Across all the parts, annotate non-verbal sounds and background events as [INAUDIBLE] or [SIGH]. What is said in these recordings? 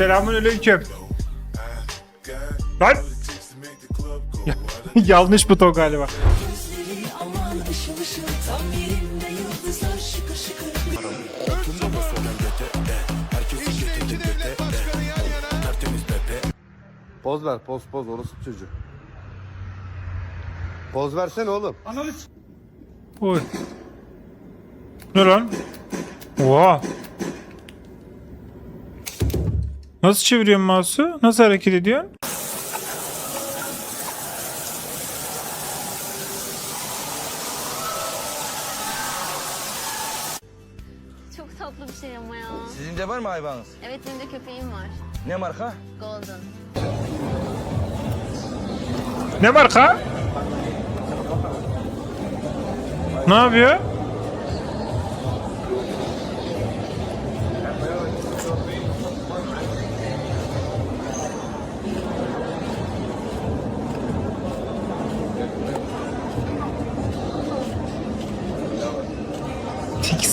Selamun aleyküm. Lan. Ya- [LAUGHS] Yanlış buton galiba. Poz ver poz poz orası çocuğu. Poz versene oğlum. Oy. Ne lan? Oha. Nasıl çeviriyorsun mouse'u? Nasıl hareket ediyorsun? Çok tatlı bir şey ama ya. Sizin de var mı hayvanınız? Evet benim de köpeğim var. Ne marka? Golden. Ne marka? Ne yapıyor?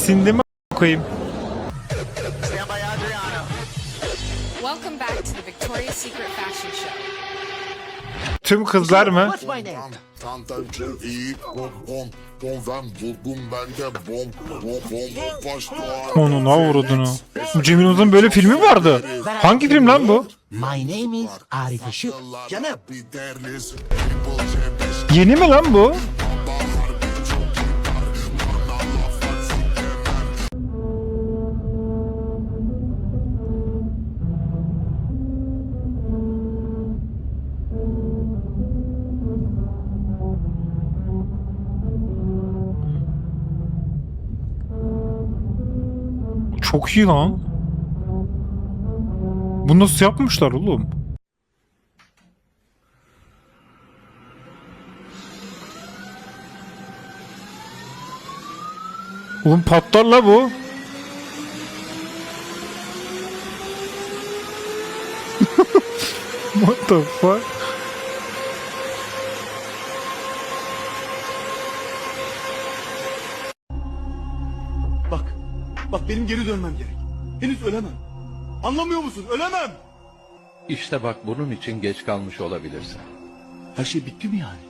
Tiksindi mi koyayım? Welcome back to the Victoria's Secret Fashion Show. Tüm kızlar mı? Tantancı iyi bom bom bom ben buldum bende bom bom bom başka Onu ne vurdun o? Cemil Uzun böyle filmi vardı. Hangi film lan bu? My name is Arif Işık. Yeni mi lan bu? Çok iyi lan. Bunu nasıl yapmışlar oğlum? Oğlum patlar la bu. [LAUGHS] What the fuck? Benim geri dönmem gerek. Henüz ölemem. Anlamıyor musun? Ölemem. İşte bak bunun için geç kalmış olabilirsin. Her şey bitti mi yani?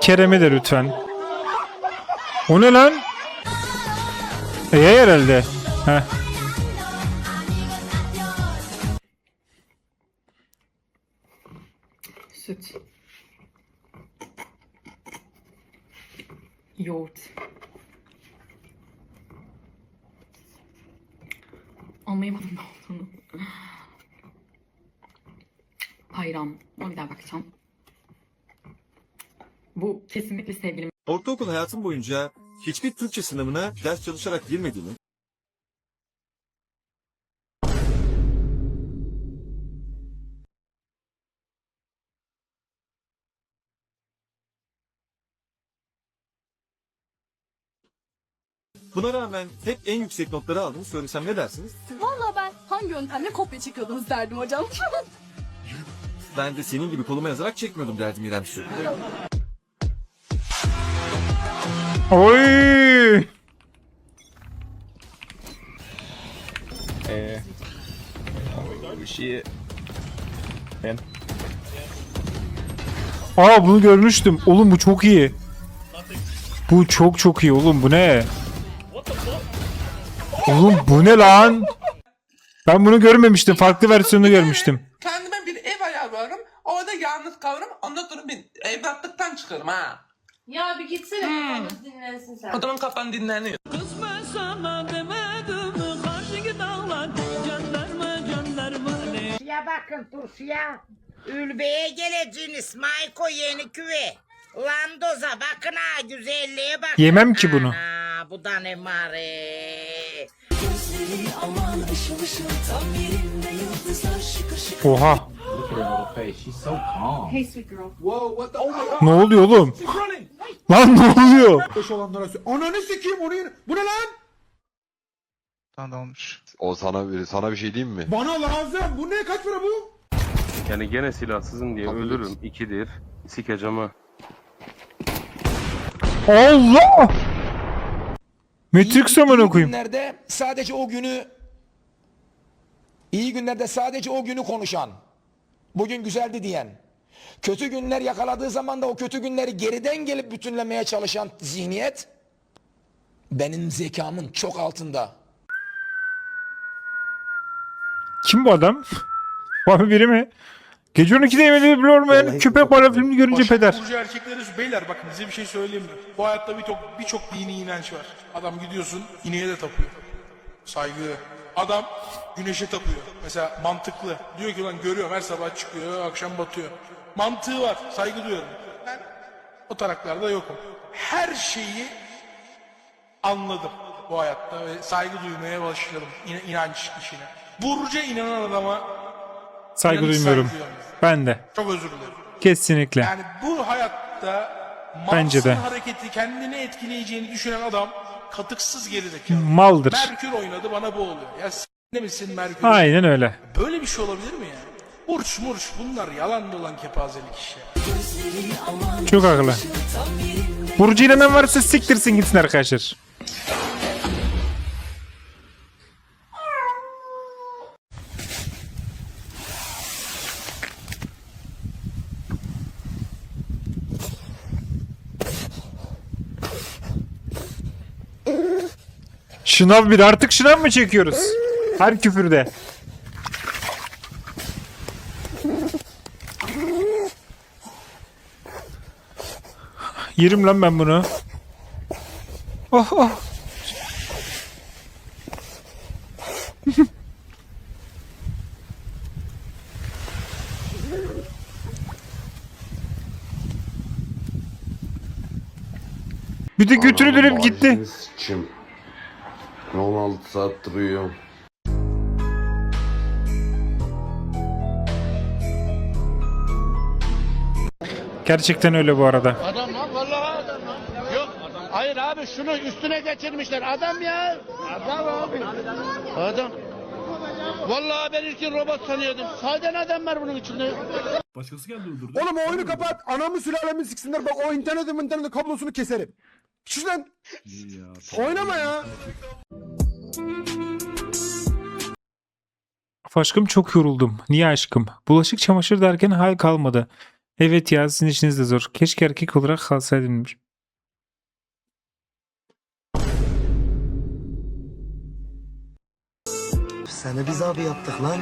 Kerem'e de lütfen. O ne lan? Eye herhalde. Heh. Süt. Yoğurt. Anlayamadım ne olduğunu. Ayran. Ona bir daha bakacağım. Bu kesinlikle sevgilim. Ortaokul hayatım boyunca hiçbir Türkçe sınavına ders çalışarak girmediğimi Buna rağmen hep en yüksek notları aldığımı söylesem ne dersiniz? Valla ben hangi yöntemle kopya çekiyordunuz derdim hocam. [LAUGHS] Ben de senin gibi koluma yazarak çekmiyordum derdim İrem Su. Oy! Aa bunu görmüştüm. Oğlum bu çok iyi. Bu çok çok iyi oğlum bu ne? Oğlum bu ne lan? Ben bunu görmemiştim. Farklı versiyonunu görmüştüm. Kendime bir ev ayarlarım. Orada yalnız kalırım. Ondan sonra bir evlatlıktan çıkarım ha. Ya bir gitsene kafanız dinlensin sen. Adamın kafan dinleniyor. Ya bakın turşuya. Ülbeye geleceğiniz Mayko yeni küve. Landoza bakın ha güzelliğe bak. Yemem ki bunu. Ana bu da ne mare. Oha. Hey sweet girl. Ne oluyor oğlum? Lan ne oluyor? Ananı sikeyim onu Bu ne lan? Da olmuş. O sana bir sana bir şey diyeyim mi? Bana lazım. Bu ne? Kaç para bu? Yani gene silahsızım diye ölürüm. İkidir. Sikeceğim ha. Allah! Matrix amına koyayım. günlerde sadece o günü iyi günlerde sadece o günü konuşan, bugün güzeldi diyen, kötü günler yakaladığı zaman da o kötü günleri geriden gelip bütünlemeye çalışan zihniyet benim zekamın çok altında. Kim bu adam? [LAUGHS] Var biri mi? Gece 12'de yemeği olmayan köpek balığı filmini görünce peder. Burcu erkekleri beyler bakın size bir şey söyleyeyim mi? Bu hayatta birçok birçok dini inanç var. Adam gidiyorsun ineğe de tapıyor. Saygı. Adam güneşe tapıyor. Mesela mantıklı. Diyor ki lan görüyorum her sabah çıkıyor akşam batıyor. Mantığı var. Saygı duyuyorum. Ben o taraklarda yokum. Her şeyi anladım bu hayatta ve saygı duymaya başladım İna- inanç işine. Burcu'ya inanan adama Saygı duymuyorum. saygı duyuyorum. Ben de. Çok özür dilerim. Kesinlikle. Yani bu hayatta Bence de. hareketi kendini etkileyeceğini düşünen adam katıksız gerizekalı. Maldır. Merkür oynadı bana bu oluyor. Ya s- ne misin Merkür? Aynen öyle. Böyle bir şey olabilir mi ya? Burç murç bunlar yalan dolan kepazelik iş ya. Çok haklı. Burcu inanan varsa siktirsin gitsin arkadaşlar. Şınav bir artık şınav mı çekiyoruz? Her küfürde. Yerim lan ben bunu. Oh oh. Bir de götünü dönüp gitti. Çim. 16 saat duruyor. Gerçekten öyle bu arada. Adam lan vallahi adam lan. Yok. Hayır abi şunu üstüne geçirmişler. Adam ya. Adam abi. Adam. Vallahi ben ilkin robot sanıyordum. Sahiden adam var bunun içinde. Oğlum o oyunu kapat. Anamı sülalemi siksinler. Bak o interneti interneti kablosunu keserim. Şu lan. Oynama ya. Aşkım çok yoruldum. Niye aşkım? Bulaşık çamaşır derken hal kalmadı. Evet ya sizin işiniz de zor. Keşke erkek olarak kalsaydım. Seni biz abi yaptık lan.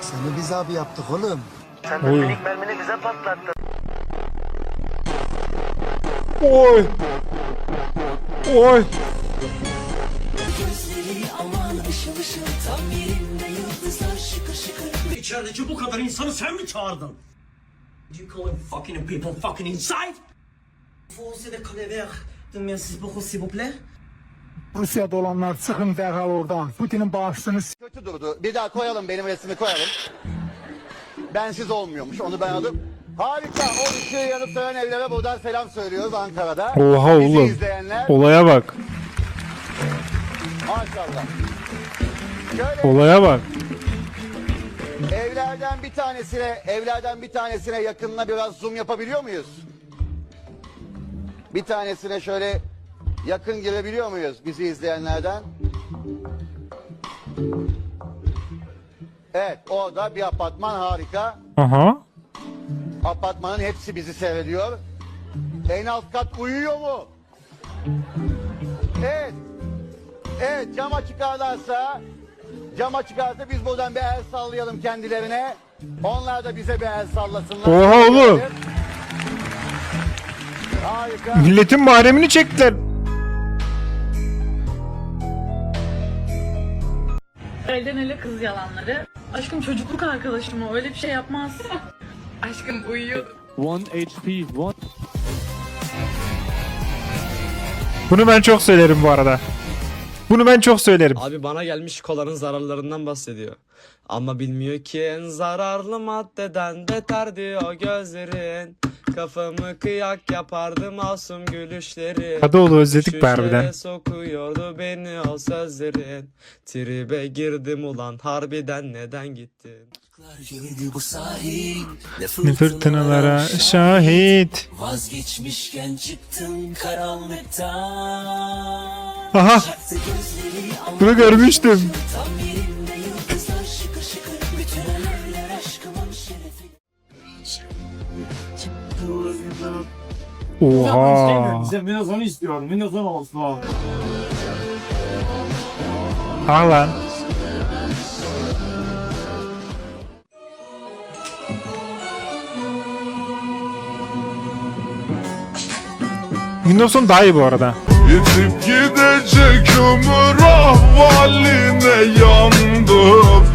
Seni biz abi yaptık oğlum. Oy. Oy. Oy. İçerideki bu kadar insanı sen mi çağırdın? You call him fucking people fucking inside? Vous de colère de merci beaucoup s'il vous plaît. Rusya'da olanlar çıkın derhal oradan. Putin'in bağışını Kötü durdu. Bir daha koyalım benim resmimi koyalım. Bensiz olmuyormuş onu ben alıp. Harika. O ışığı yanıp sönen evlere buradan selam söylüyoruz Ankara'da. Oha Bizi oğlum. izleyenler Olaya bak. maşallah. Şöyle Olaya bak. evlerden bir tanesine, evlerden bir tanesine yakınına biraz zoom yapabiliyor muyuz? Bir tanesine şöyle yakın girebiliyor muyuz bizi izleyenlerden? Evet, orada bir apartman harika. Aha. Apartmanın hepsi bizi seyrediyor. En alt kat uyuyor mu? Evet. Evet cama çıkarlarsa cama çıkarsa biz buradan bir el sallayalım kendilerine. Onlar da bize bir el sallasınlar. Oha oğlum. Harika. Milletin mahremini çektiler. Elden ele kız yalanları. Aşkım çocukluk arkadaşım o öyle bir şey yapmaz. Aşkım uyuyor. Bunu ben çok söylerim bu arada. Bunu ben çok söylerim. Abi bana gelmiş kolanın zararlarından bahsediyor. Ama bilmiyor ki en zararlı maddeden beter diyor gözlerin. Kafamı kıyak yapardı masum gülüşleri Kadıoğlu özledik be harbiden. sokuyordu beni o sözlerin Tribe girdim ulan harbiden neden gittin Ne fırtınalara şahit. Vazgeçmişken çıktım karanlıktan Aha. Bunu görmüştüm. Oha. Windows istiyorum Windows olsun Ha lan. Windows 10 daha iyi bu arada. Yitip gidecek ömür ahvaline yandım